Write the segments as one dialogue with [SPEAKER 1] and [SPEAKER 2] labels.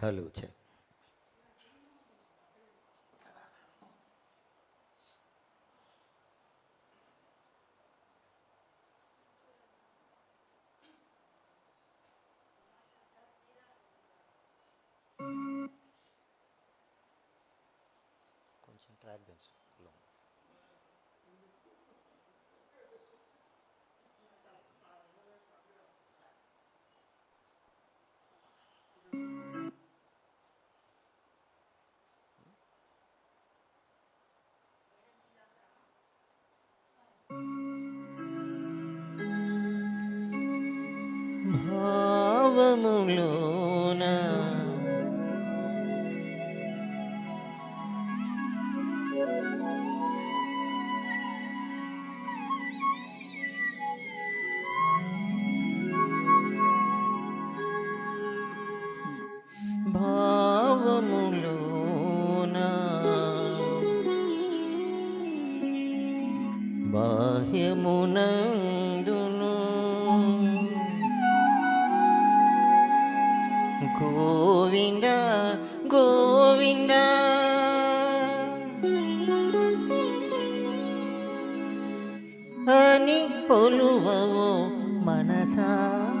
[SPEAKER 1] Hello చే కొంచెం track పెంచు బాహ్యమునందును గోవింద గోవింద. అని కొలువవో మనసా.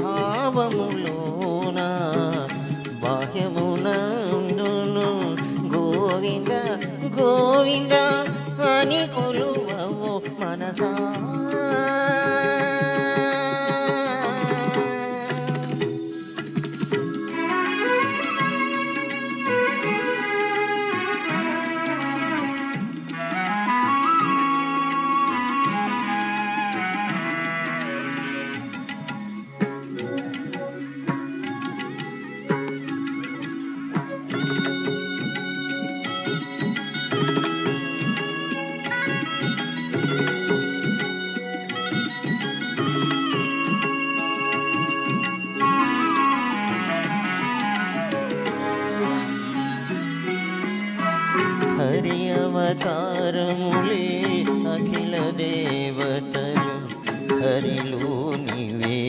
[SPEAKER 1] అవతారములే అఖిల దేవతలు హరిలో నివే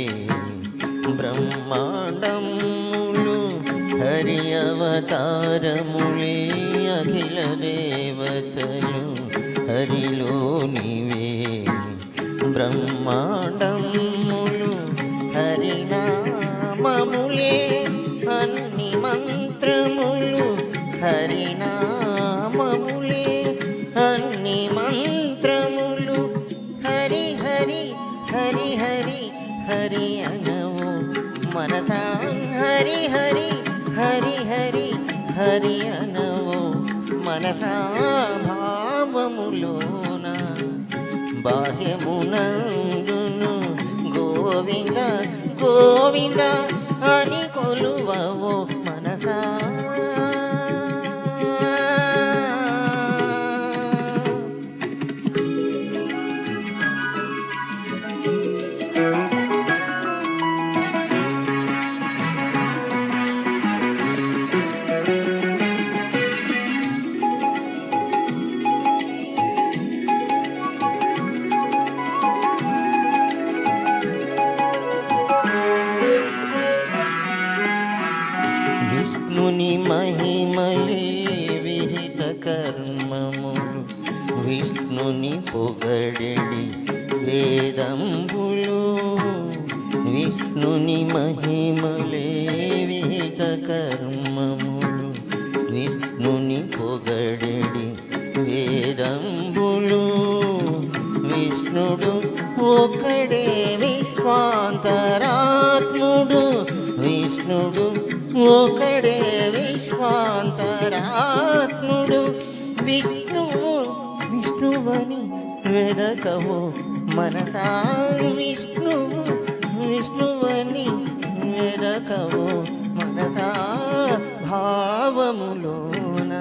[SPEAKER 1] బ్రహ్మాండములు హరి అవతారములే అఖిల దేవతలు హరిలో నివే బ్రహ్మాండములు హరినామములే హరి అనవు మనసా భావములోన బాహ్యమునందును గోవింద గోవింద అని కొలువవో మనసా మహిమలే విహిత కర్మములు విష్ణుని పొగడెడి వేదంబులు. విష్ణుని మహిమలే విహిత కర్మములు విష్ణుని పొగడెడి వేదంబులు. విష్ణుడు ఒకడే విశ్వాంతరాత్ముడు. విష్ణుడు ఒకడే విశ్వ వెదకవు మనసా. విష్ణువు విష్ణువని వెదకవు మనసా. భావములోన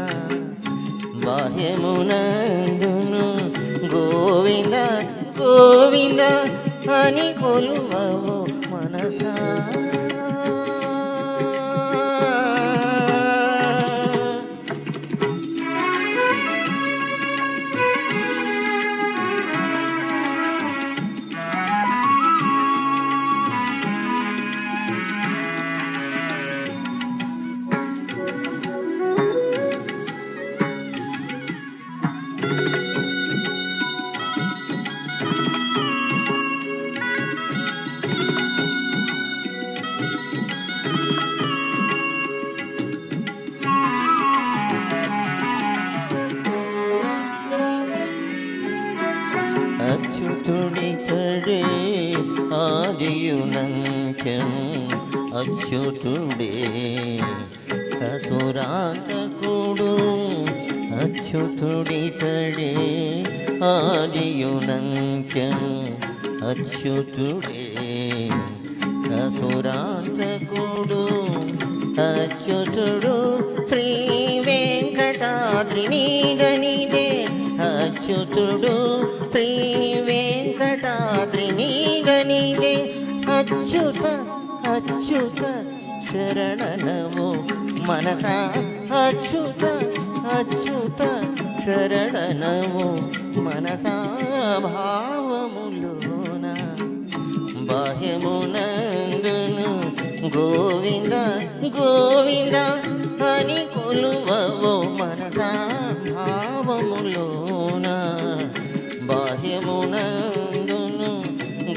[SPEAKER 1] బాహ్యమునందును గోవింద గోవింద అని కొలువవు మనసా. అచ్యుతుడితడే ఆదియునంత్యం అచ్యుతుడే కసురాంతకుడు అచ్యుతుడితడే ఆదియునంత్యం అచ్యుతుడే కసురాంతకుడు అచ్యుతుడు శ్రీ వెంకటాద్రినీగనిదే అచ్యుతుడు శ్రీ వెంకటాద్రినీగనిదే. అచ్యుత అచ్యుత శరణనము మనస. అచ్యుత అని కొలువవో మనసా భావములోన బాహ్యమునందును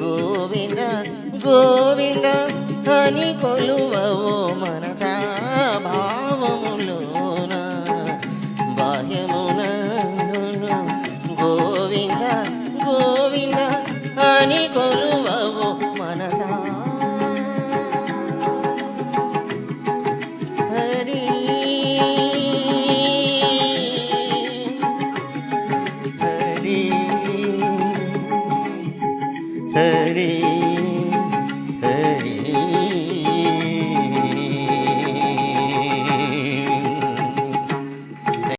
[SPEAKER 1] గోవింద గోవింద అని కొలువవో మనసా భావములోన బాహ్యమున